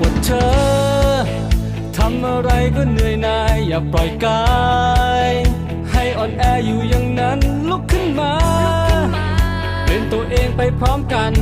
ว่าเธอทำอะไรก็เหนื่อยหน่ายอย่าปล่อยกาย ให้อ่อนแออยู่อย่างนั้นลุกขึ้นมา เป็นตัวเองไปพร้อมกัน